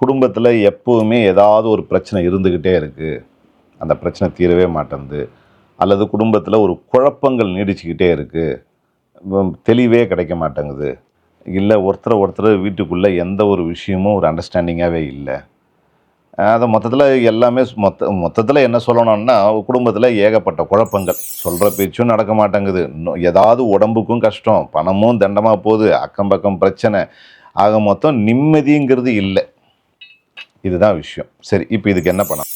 குடும்பத்தில் எப்போவுமே ஏதாவது ஒரு பிரச்சனை இருந்துக்கிட்டே இருக்குது அந்த பிரச்சனை தீரவே மாட்டேங்குது அல்லது குடும்பத்தில் ஒரு குழப்பங்கள் நீடிச்சுக்கிட்டே இருக்குது தெளிவே கிடைக்க மாட்டேங்குது. இல்லை ஒருத்தரை ஒருத்தர் வீட்டுக்குள்ளே எந்த ஒரு விஷயமும் ஒரு அண்டர்ஸ்டாண்டிங்காகவே இல்லை. அதை மொத்தத்தில் எல்லாமே மொத்த மொத்தத்தில் என்ன சொல்லணும்னா குடும்பத்தில் ஏகப்பட்ட குழப்பங்கள். சொல்கிற பேச்சும் நடக்க மாட்டேங்குது. இன்னும் ஏதாவது உடம்புக்கும் கஷ்டம் பணமும் தண்டமாக போகுது அக்கம் பக்கம் பிரச்சனை. ஆக மொத்தம் நிம்மதிங்கிறது இல்லை. இதுதான் விஷயம். சரி இப்போ இதுக்கு என்ன பண்ணலாம்?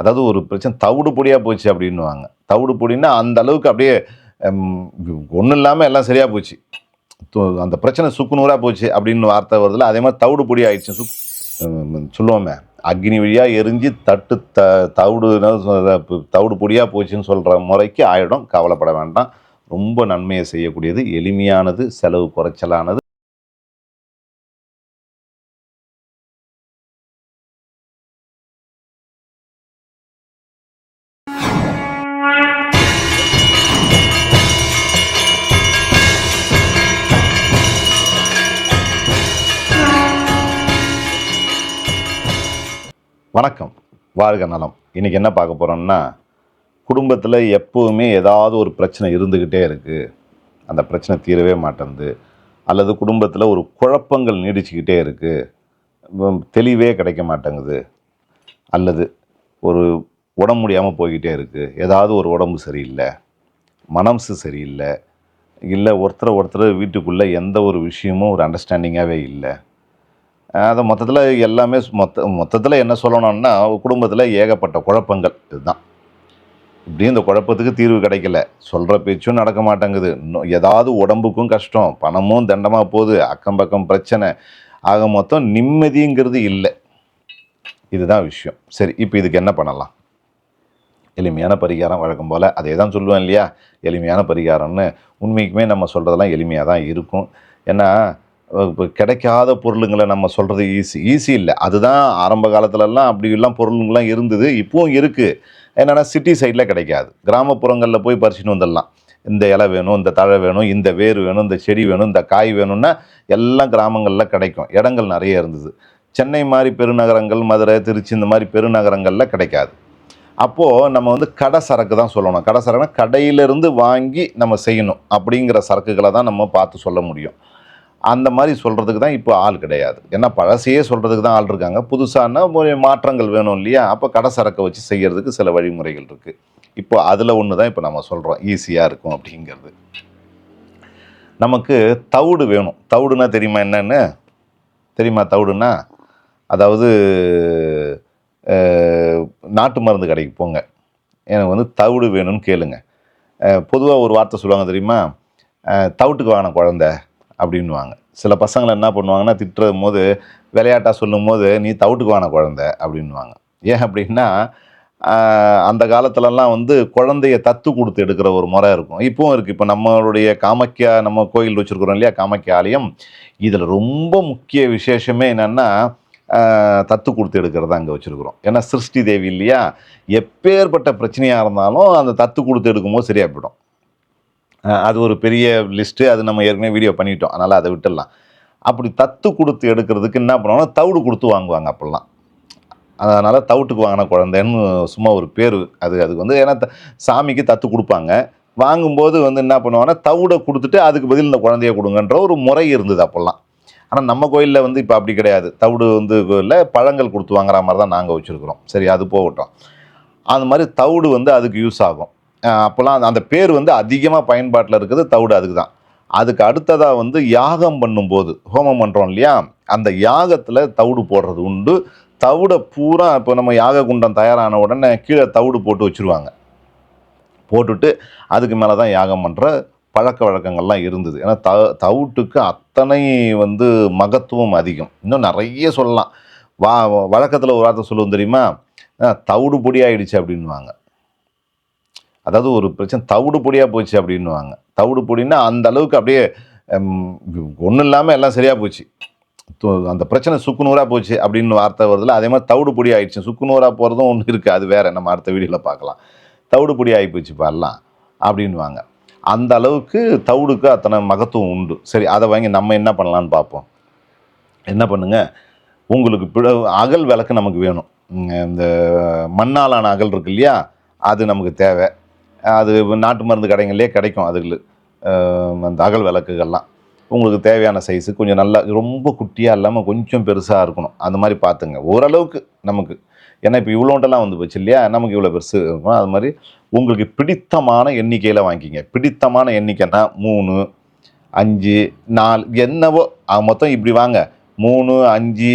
அதாவது ஒரு பிரச்சனை தவிடு பொடியாக போச்சு அப்படின்னுவாங்க. தவிடு பொடின்னா அந்த அளவுக்கு அப்படியே ஒன்றும் இல்லாமல் எல்லாம் சரியாக போச்சு. அந்த பிரச்சனை சுக்குநூறாக போச்சு அப்படின்னு வார்த்தை வருதுல அதே மாதிரி தவிடு பொடி ஆயிடுச்சு. சுக் சொல்லுவோமே அக்னி வழியாக எரிஞ்சு தட்டு த தவிடு தவிடு பொடியாக போச்சுன்னு சொல்கிற முறைக்கு ஆயிடும். கவலைப்பட வேண்டாம். ரொம்ப நன்மையை செய்யக்கூடியது எளிமையானது செலவு குறைச்சலானது. வணக்கம். வாழ்க நலம். இன்றைக்கி என்ன பார்க்க போகிறோம்னா குடும்பத்தில் எப்போவுமே ஏதாவது ஒரு பிரச்சனை இருந்துக்கிட்டே இருக்குது அந்த பிரச்சனை தீரவே மாட்டேங்குது. அல்லது குடும்பத்தில் ஒரு குழப்பங்கள் நீடிச்சுக்கிட்டே இருக்குது தெளிவே கிடைக்க மாட்டேங்குது. அல்லது ஒரு உடம்பு முடியாமல் போய்கிட்டே இருக்குது ஏதாவது ஒரு உடம்பு சரியில்லை. மனசு சரியில்லை. இல்லை ஒருத்தரை ஒருத்தர் வீட்டுக்குள்ளே எந்த ஒரு விஷயமும் ஒரு அண்டர்ஸ்டாண்டிங்காகவே இல்லை. அதை மொத்தத்தில் எல்லாமே மொத்த மொத்தத்தில் என்ன சொல்லணும்னா குடும்பத்தில் ஏகப்பட்ட குழப்பங்கள். இதுதான். இப்படியும் இந்த குழப்பத்துக்கு தீர்வு கிடைக்கல. சொல்கிற பேச்சும் நடக்க மாட்டேங்குது. இன்னும் ஏதாவது உடம்புக்கும் கஷ்டம் பணமும் தண்டமாக போகுது அக்கம் பக்கம் பிரச்சனை. ஆக மொத்தம் நிம்மதிங்கிறது இல்லை. இதுதான் விஷயம். சரி இப்போ இதுக்கு என்ன பண்ணலாம்? எளிமையான பரிகாரம் வழக்கம் போல் அதே தான் சொல்லுவேன் இல்லையா? எளிமையான பரிகாரம்னு உண்மைக்குமே நம்ம சொல்கிறதெல்லாம் எளிமையாக தான் இருக்கும். ஏன்னா கிடைக்காத பொருளுங்களை நம்ம சொல்கிறது ஈஸி ஈஸி இல்லை. அதுதான் ஆரம்ப காலத்துலலாம் அப்படிலாம் பொருளுங்கள்லாம் இருந்தது. இப்போவும் இருக்குது என்னென்னா சிட்டி சைடில் கிடைக்காது. கிராமப்புறங்களில் போய் பறிச்சுன்னு வந்துடலாம். இந்த இலை வேணும் இந்த தழை வேணும் இந்த வேர் வேணும் இந்த செடி வேணும் இந்த காய் வேணும்னா எல்லாம் கிராமங்களில் கிடைக்கும். இடங்கள் நிறைய இருந்தது. சென்னை மாதிரி பெருநகரங்கள் மதுரை திருச்சி இந்த மாதிரி பெருநகரங்களில் கிடைக்காது. அப்போது நம்ம வந்து கடை சரக்கு தான் சொல்லணும். கடை சரக்குனா கடையிலிருந்து வாங்கி நம்ம செய்யணும். அப்படிங்கிற சரக்குகளை தான் நம்ம பார்த்து சொல்ல முடியும். அந்த மாதிரி சொல்கிறதுக்கு தான் இப்போ ஆள் கிடையாது. ஏன்னா பழசையே சொல்கிறதுக்கு தான் ஆள் இருக்காங்க. புதுசானா மாற்றங்கள் வேணும் இல்லையா? அப்போ கடை சரக்கை வச்சு செய்கிறதுக்கு சில வழிமுறைகள் இருக்குது இப்போ அதில் ஒன்று தான் இப்போ நம்ம சொல்கிறோம் ஈஸியாக இருக்கும் அப்படிங்கிறது. நமக்கு தவிடு வேணும். தவிடுனா தெரியுமா என்னன்னு? தெரியுமா தவிடுனா? அதாவது நாட்டு மருந்து கடைக்கு போங்க. எனக்கு வந்து தவிடு வேணும்னு கேளுங்க. பொதுவாக ஒரு வார்த்தை சொல்லுவாங்க தெரியுமா? தவிட்டுக்கு வாங்கின குழந்த. அப்படின்னுவாங்க. சில பசங்களை என்ன பண்ணுவாங்கன்னா திட்டுற போது விளையாட்டாக சொல்லும் போது நீ தவிட்டுக்குவான குழந்தை குழந்த அப்படின்னுவாங்க. ஏன் அப்படின்னா அந்த காலத்துலலாம் வந்து குழந்தைய தத்து கொடுத்து எடுக்கிற ஒரு முறை இருக்கும். இப்போவும் இருக்குது இப்போ நம்மளுடைய காமாக்கியா நம்ம கோயில் வச்சுருக்குறோம் இல்லையா காமக்கியா ஆலயம். இதில் ரொம்ப முக்கிய விசேஷமே என்னென்னா தத்து கொடுத்து எடுக்கிறதா அங்கே வச்சுருக்குறோம். ஏன்னா சிருஷ்டி தேவி இல்லையா? எப்பேற்பட்ட பிரச்சனையாக இருந்தாலும் அந்த தத்து கொடுத்து எடுக்கும்போது சரியாக போயிடும். அது ஒரு பெரிய லிஸ்ட்டு அது நம்ம ஏற்கனவே வீடியோ பண்ணிட்டோம். அதனால் அதை விட்டுடலாம். அப்படி தத்து கொடுத்து எடுக்கிறதுக்கு என்ன பண்ணுவாங்கன்னா தவிடு கொடுத்து வாங்குவாங்க அப்போல்லாம். அதனால் தவிட்டுக்கு வாங்கின குழந்தைன்னு சும்மா ஒரு பேர். அது அதுக்கு வந்து ஏன்னா த- சாமிக்கு தத்து கொடுப்பாங்க. வாங்கும்போது வந்து என்ன பண்ணுவாங்கன்னா தவிடை கொடுத்துட்டு அதுக்கு பதில் இந்த குழந்தைய கொடுங்கன்ற ஒரு முறை இருந்தது அப்போல்லாம். ஆனால் நம்ம கோயிலில் வந்து இப்போ அப்படி கிடையாது. தவிடு வந்து இல்லை பழங்கள் கொடுத்து வாங்குற மாதிரி தான் நாங்கள் வச்சுருக்குறோம். சரி அது போகட்டும். அது மாதிரி தவிடு வந்து அதுக்கு யூஸ் ஆகும். அப்போல்லாம் அந்த- பேர் வந்து அதிகமாக பயன்பாட்டில் இருக்குது தவிடு அதுக்கு தான் அதுக்கு அடுத்ததாக வந்து யாகம் பண்ணும்போது ஹோமம் பண்ணுறோம் இல்லையா? அந்த யாகத்தில் தவிடு போடுறது உண்டு. தவிடை பூரா இப்போ நம்ம யாக குண்டம் தயாரான உடனே கீழே தவிடு போட்டு வச்சுருவாங்க. போட்டுட்டு அதுக்கு மேலே தான் யாகம் பண்ணுற பழக்க வழக்கங்கள்லாம் இருந்தது. ஏன்னா த தவிட்டுக்கு அத்தனை வந்து மகத்துவம் அதிகம். இன்னும் நிறைய சொல்லலாம். வா வழக்கத்தில் ஒரு வார்த்தை சொல்லுவோம் தெரியுமா? தவிடு பொடி ஆயிடுச்சு அப்படின்வாங்க அதாவது ஒரு பிரச்சனை தவிடு பொடியாக போச்சு அப்படின்னுவாங்க. தவிடு பொடின்னா அந்த அளவுக்கு அப்படியே ஒன்றும் இல்லாமல் எல்லாம் சரியாக போச்சு. அந்த பிரச்சனை சுக்குநூறாக போச்சு அப்படின்னு வார்த்தை வருதுல அதே மாதிரி தவிடு பொடி ஆயிடுச்சு. சுக்குநூறாக போகிறதும் ஒன்று இருக்குது அது வேறு. நம்ம அடுத்த வீடியோவில் பார்க்கலாம். தவிடு பொடி ஆகி போச்சு பாரலாம் அப்படின்வாங்க அந்த அளவுக்கு தவிடுக்கு அத்தனை மகத்துவம் உண்டு. சரி அதை வாங்கி நம்ம என்ன பண்ணலான்னு பார்ப்போம். என்ன பண்ணுங்கள் உங்களுக்கு பிட அகல் விளக்கு நமக்கு வேணும். இந்த மண்ணாலான அகல் இருக்கு இல்லையா? அது நமக்கு தேவை. அது நாட்டு மருந்து கடைகள்லேயே கிடைக்கும் அதுக்கு அந்த அகல் விளக்குகள்லாம். உங்களுக்கு தேவையான சைஸு கொஞ்சம் நல்லா ரொம்ப குட்டியாக இல்லாமல் கொஞ்சம் பெருசாக இருக்கணும். அந்த மாதிரி பார்த்துங்க. ஓரளவுக்கு நமக்கு. ஏன்னா இப்போ இவ்வளோண்டெல்லாம் வந்து போச்சு இல்லையா? நமக்கு இவ்வளோ பெருசு இருக்கும் அது மாதிரி உங்களுக்கு பிடித்தமான எண்ணிக்கையில் வாங்கிக்கிங்க பிடித்தமான எண்ணிக்கைன்னா மூணு அஞ்சு நாலு என்னவோ மொத்தம் இப்படி வாங்க. மூணு அஞ்சு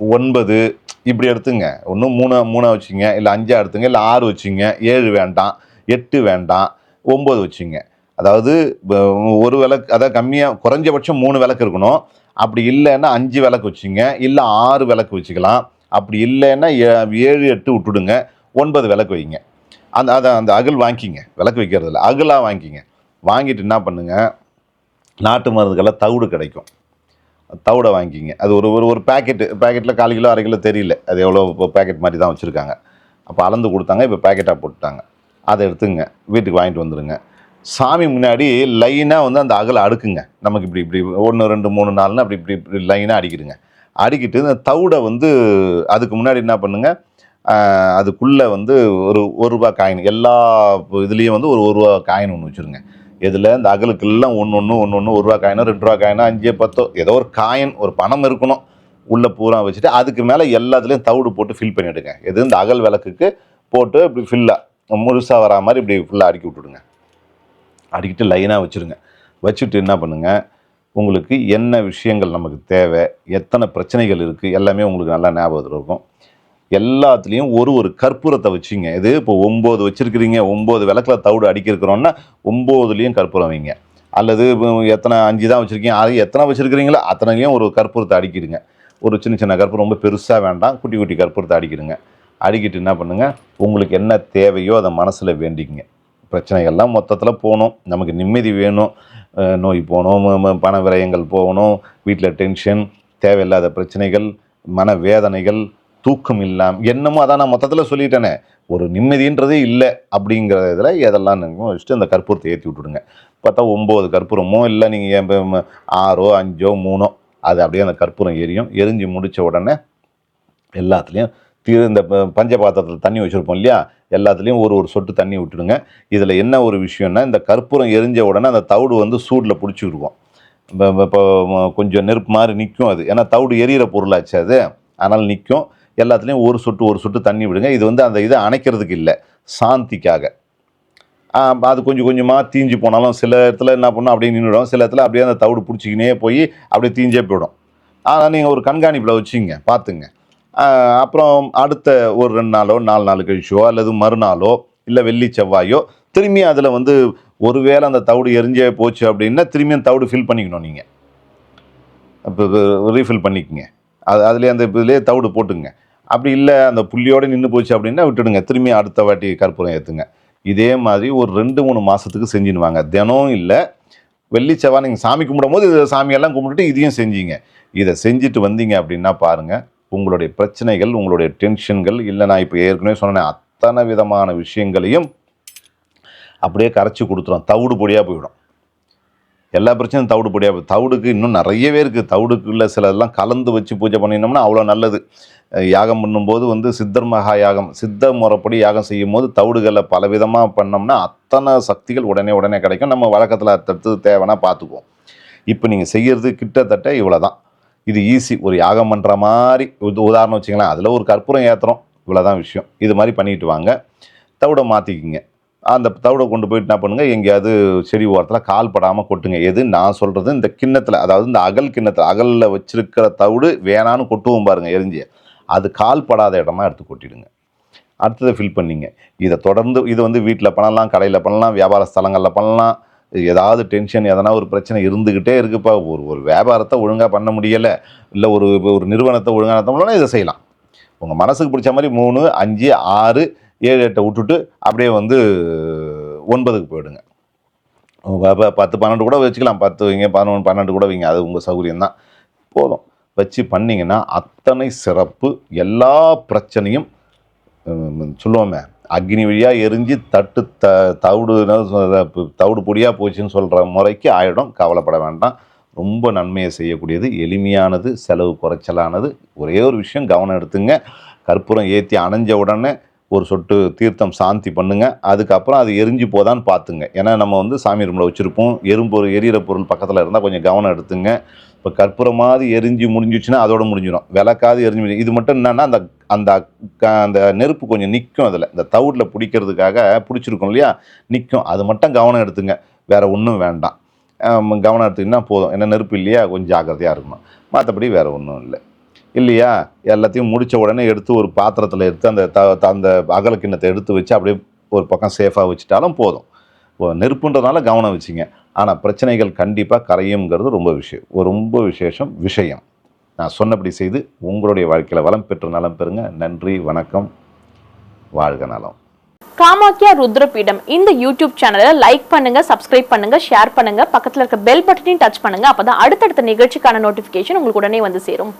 ஒன்பது இப்படி எடுத்துங்க. ஒன்று மூணு மூணாக வச்சுங்க. இல்லை அஞ்சா எடுத்துங்க. இல்லை ஆறு வச்சுங்க. ஏழு வேண்டாம். எட்டு வேண்டாம். ஒம்பது வச்சுங்க. அதாவது ஒரு விளக்கு அதாவது கம்மியாக குறைஞ்சபட்சம் மூணு விளக்கு இருக்கணும். அப்படி இல்லைன்னா அஞ்சு விளக்கு வச்சுங்க. இல்லை ஆறு விளக்கு வச்சுக்கலாம். அப்படி இல்லைன்னா ஏழு எட்டு விட்டுடுங்க. ஒன்பது விளக்கு வைங்க. அந்த அதை அந்த அகல் வாங்கிக்கிங்க. விளக்கு வைக்கிறதில்ல அகலாக வாங்கிக்கிங்க. வாங்கிட்டு என்ன பண்ணுங்க? நாட்டு மருந்துக்கெல்லாம் தவிடு கிடைக்கும். தவிடை வாங்கிக்கிங்க. அது ஒரு ஒரு ஒரு பேக்கெட்டு பேக்கெட்டில் கால் கிலோ அரை கிலோ தெரியல. அது எவ்வளோ பேக்கெட் மாதிரி தான் வச்சுருக்காங்க. அப்போ அளந்து கொடுத்தாங்க இப்போ பேக்கெட்டாக போட்டுட்டாங்க. அதை எடுத்துங்க. வீட்டுக்கு வாங்கிட்டு வந்துடுங்க சாமி முன்னாடி லைனாக வந்து அந்த அகலை அடுக்குங்க. நமக்கு இப்படி இப்படி ஒன்று ரெண்டு மூணு நாலுன்னு அப்படி இப்படி இப்படி லைனாக அடிக்கிடுங்க அடிக்கிட்டு இந்த தவிடை வந்து அதுக்கு முன்னாடி என்ன பண்ணுங்க? அதுக்குள்ளே வந்து ஒரு ஒரு ரூபா காயின். எல்லா இதுலேயும் வந்து ஒரு ஒரு ரூபா காயின் ஒன்று வச்சுருங்க. இதில் இந்த அகலுக்கெல்லாம் ஒன்று ஒன்று ஒன்று ஒன்று ஒரு ரூபா காயினோ ரெண்டு ரூபா காயினோ அஞ்சு பத்தோ ஏதோ ஒரு காயின் ஒரு பணம் இருக்கணும். உள்ளே பூரா வச்சுட்டு அதுக்கு மேலே எல்லாத்துலேயும் தவிடு போட்டு ஃபில் பண்ணிவிடுங்க எது? இந்த அகல் விளக்குக்கு போட்டு இப்படி ஃபில்லாக முழுசாக வரா மாதிரி இப்படி ஃபுல்லாக அடுக்கி விட்டுடுங்க. அடிக்கிட்டு லைனாக வச்சுருங்க வச்சுட்டு என்ன பண்ணுங்க? உங்களுக்கு என்ன விஷயங்கள் நமக்கு தேவை எத்தனை பிரச்சனைகள் இருக்குது எல்லாமே உங்களுக்கு நல்லா ஞாபகத்தில் இருக்கும். எல்லாத்துலேயும் ஒரு ஒரு கற்பூரத்தை வச்சுங்க. இது இப்போ ஒம்பது வச்சுருக்கிறீங்க ஒம்பது விளக்கில் தவிடு அடிக்கிருக்கிறோன்னா ஒம்போதுலேயும் கற்பூரம் வைங்க. அல்லது எத்தனை அஞ்சு தான் வச்சுருக்கீங்க அது எத்தனை வச்சுருக்கிறீங்களோ அத்தனைலையும் ஒரு கற்பூரத்தை அடிக்கிடுங்க. ஒரு சின்ன சின்ன கற்பூரம் ரொம்ப பெருசாக வேண்டாம் குட்டி குட்டி கற்பூரத்தை அடிக்கிடுங்க. அடிக்கிட்டு என்ன பண்ணுங்கள் உங்களுக்கு என்ன தேவையோ அதை மனசில் வேண்டிக்குங்க. பிரச்சனைகள்லாம் மொத்தத்தில் போகணும். நமக்கு நிம்மதி வேணும். நோய் போகணும் பண விரயங்கள் போகணும் வீட்டில் டென்ஷன் தேவையில்லாத பிரச்சனைகள் மன வேதனைகள் தூக்கம் இல்லாமல் என்னமோ அதான் நான் மொத்தத்தில் சொல்லிட்டேனே. ஒரு நிம்மதின்றதே இல்லை அப்படிங்கிற இதில் எதெல்லாம் வச்சுட்டு அந்த கற்பூரத்தை ஏற்றி விட்டுடுங்க. பார்த்தா ஒம்பது கற்பூரமோ இல்லை நீங்கள் ஆறோ அஞ்சோ மூணோ அது அப்படியே அந்த கற்பூரம் எரியும். எரிஞ்சு முடித்த உடனே எல்லாத்துலேயும் தீ இந்த பஞ்ச பாத்திரத்தில் தண்ணி வச்சுருப்போம் இல்லையா? எல்லாத்துலேயும் ஒரு ஒரு சொட்டு தண்ணி விட்டுடுங்க. இதில் என்ன ஒரு விஷயம்னா இந்த கற்பூரம் எரிஞ்ச உடனே அந்த தவிடு வந்து சூடில் பிடிச்சிருக்கும் இப்போ இப்போ கொஞ்சம் நெருப்பு மாதிரி நிற்கும் அது. ஏன்னா தவிடு எரியிற பொருளாச்சு அது. அதனால் நிற்கும் எல்லாத்துலேயும் ஒரு சொட்டு ஒரு சொட்டு தண்ணி விடுங்க. இது வந்து அந்த இதை அணைக்கிறதுக்கு இல்லை. சாந்திக்காக. அது கொஞ்சம் கொஞ்சமாக தீஞ்சு போனாலும் சில இடத்துல என்ன பண்ணும்? அப்படியே நின்றுடும் சில இடத்துல அப்படியே அந்த தவிடு பிடிச்சிக்கினே போய் அப்படியே தீஞ்சே போயிடும். ஆனால் நீங்கள் ஒரு கண்காணிப்பில் வச்சுங்க பார்த்துங்க. அப்புறம் அடுத்த ஒரு ரெண்டு நாளோ நாலு நாள் கழிச்சோ அல்லது மறுநாளோ இல்லை வெள்ளி செவ்வாயோ திரும்பி அதில் வந்து ஒருவேளை அந்த தவிடு எரிஞ்சே போச்சு அப்படின்னா திரும்பியும் தவிடு ஃபில் பண்ணிக்கணும் நீங்கள் இப்போ ரீஃபில் பண்ணிக்கங்க. அது அதுலேயே அந்த இதுலேயே தவிடு போட்டுங்க. அப்படி இல்லை அந்த புள்ளியோடு நின்று போச்சு அப்படின்னா விட்டுடுங்க. திரும்பி அடுத்த வாட்டி கற்பூரம் ஏற்றுங்க இதே மாதிரி ஒரு ரெண்டு மூணு மாதத்துக்கு செஞ்சுன்னு தினம் இல்லை வெள்ளி செவ்வாய் நீங்கள் சாமி கும்பிடும் போது இது சாமியெல்லாம் கும்பிட்டுட்டு இதையும் செஞ்சீங்க. இதை செஞ்சுட்டு வந்தீங்க அப்படின்னா பாருங்கள் உங்களுடைய பிரச்சனைகள் உங்களுடைய டென்ஷன்கள் இல்லை நான் இப்போ ஏற்கனவே சொன்னேன் அத்தனை விதமான விஷயங்களையும் அப்படியே கரைச்சி கொடுத்துரும். தவிடு பொடியாக போயிடும். எல்லா பிரச்சனையும் தவிடு பொடியாக தவிடுக்கு இன்னும் நிறையவே இருக்குது தவிடுக்குள்ள சிலதெல்லாம் கலந்து வச்சு பூஜை பண்ணினோம்னா அவ்வளோ நல்லது. யாகம் பண்ணும்போது வந்து சித்தர் மகா யாகம் சித்த முறைப்படி யாகம் செய்யும் போது தவிடுகளை பலவிதமாக பண்ணோம்னா அத்தனை சக்திகள் உடனே உடனே கிடைக்கும். நம்ம வழக்கத்தில் அடுத்தடுத்து தேவைன்னா பார்த்துக்குவோம். இப்போ நீங்கள் செய்கிறது கிட்டத்தட்ட இவ்வளோ தான் இது ஈஸி ஒரு யாகம் பண்ணுற மாதிரி உதாரணம் வச்சுங்களேன். அதில் ஒரு கற்பூரம் ஏற்றுறோம் இவ்வளோ தான் விஷயம். இது மாதிரி பண்ணிட்டு வாங்க. தவிடை மாற்றிக்கிங்க அந்த தவிடை கொண்டு போயிட்டு என்ன பண்ணுங்கள் எங்கேயாவது செடி ஓரத்தில் கால் படாமல் கொட்டுங்க. எது நான் சொல்கிறது இந்த கிண்ணத்தில் அதாவது இந்த அகல் கிண்ணத்தில் அகலில் வச்சிருக்கிற தவிடு வேணான்னு கொட்டுவோம் பாருங்கள் எரிஞ்சு அது கால் படாத இடமா எடுத்து கொட்டிடுங்க. அடுத்ததை ஃபில் பண்ணிங்க. இதை தொடர்ந்து இது வந்து வீட்டில் பண்ணலாம் கடையில் பண்ணலாம் வியாபார ஸ்தலங்களில் பண்ணலாம். ஏதாவது டென்ஷன் எதனா ஒரு பிரச்சனை இருந்துக்கிட்டே இருக்குப்பா. ஒரு ஒரு வியாபாரத்தை ஒழுங்காக பண்ண முடியலை இல்லை ஒரு ஒரு நிறுவனத்தை ஒழுங்காக நடத்த முடியலன்னா இதை செய்யலாம். உங்கள் மனசுக்கு பிடிச்ச மாதிரி மூணு அஞ்சு ஆறு ஏழு எட்டை விட்டுட்டு அப்படியே வந்து ஒன்பதுக்கு போயிடுங்க. பத்து பன்னெண்டு கூட வச்சுக்கலாம். பத்து வைங்க பதினொன்று பன்னெண்டு கூட வைங்க. அது உங்கள் சௌகரியம் தான் போதும். வச்சு பண்ணிங்கன்னா அத்தனை சிறப்பு. எல்லா பிரச்சனையும் சொல்லுவோமே. அக்னி வழியாக எரிஞ்சு தட்டு த தவிடு தவிடு பொடியாக போச்சுன்னு சொல்கிற முறைக்கு ஆயிடும். கவலைப்பட வேண்டாம். ரொம்ப நன்மையை செய்யக்கூடியது. எளிமையானது செலவு குறைச்சலானது. ஒரே ஒரு விஷயம் கவனம் எடுத்துங்க. கற்பூரம் ஏற்றி அணைஞ்ச உடனே ஒரு சொட்டு தீர்த்தம் சாந்தி பண்ணுங்க. அதுக்கப்புறம் அது எரிஞ்சு போதான்னு பார்த்துங்க. ஏன்னா நம்ம வந்து சாமி ரூமில் வச்சுருப்போம். எறும்பொருள் எரியிற பொருள் பக்கத்தில் இருந்தால் கொஞ்சம் கவனம் எடுத்துங்க. இப்போ கற்பூரமாவது எரிஞ்சு முடிஞ்சிச்சுன்னா அதோட முடிஞ்சிடும் விளக்காது எரிஞ்சு முடிஞ்சு இது மட்டும் என்னன்னா அந்த அந்த க- அந்த நெருப்பு கொஞ்சம் நிற்கும் அதில். இந்த தவிடில் பிடிக்கிறதுக்காக பிடிச்சிருக்கும் இல்லையா? நிற்கும் அது மட்டும் கவனம் எடுத்துங்க. வேறு ஒன்றும் வேண்டாம். கவனம் எடுத்துக்கிட்டா போதும். ஏன்னா நெருப்பு இல்லையா? கொஞ்சம் ஜாக்கிரதையாக இருக்கணும். மற்றபடி வேறு ஒன்றும் இல்லை. இல்லையா? எல்லாத்தையும் முடித்த உடனே எடுத்து ஒரு பாத்திரத்தில் எடுத்து அந்த த த- அந்த அகல கிண்ணத்தை எடுத்து வச்சு அப்படியே ஒரு பக்கம் சேஃபாக வச்சுட்டாலும் போதும். நெருப்புன்றதுனால கவனம் வச்சுங்க. ஆனால் பிரச்சனைகள் கண்டிப்பாக கரையுங்கிறது ரொம்ப விஷயம். ஒரு ரொம்ப விசேஷம் விஷயம். நான் சொன்னபடி செய்து உங்களுடைய வாழ்க்கையில் வளம் பெற்று நலம் பெறுங்க. நன்றி வணக்கம். வாழ்க நலம். காமாக்கியா ருத்ரபீடம். இந்த யூடியூப் சேனலை லைக் பண்ணுங்க சப்ஸ்கிரைப் பண்ணுங்க ஷேர் பண்ணுங்க. பக்கத்தில் இருக்க பெல் பட்டனையும் டச் பண்ணுங்க. அப்பதான் அடுத்தடுத்த நிகழ்ச்சிக்கான நோட்டிபிகேஷன் உங்களுக்கு உடனே வந்து சேரும்.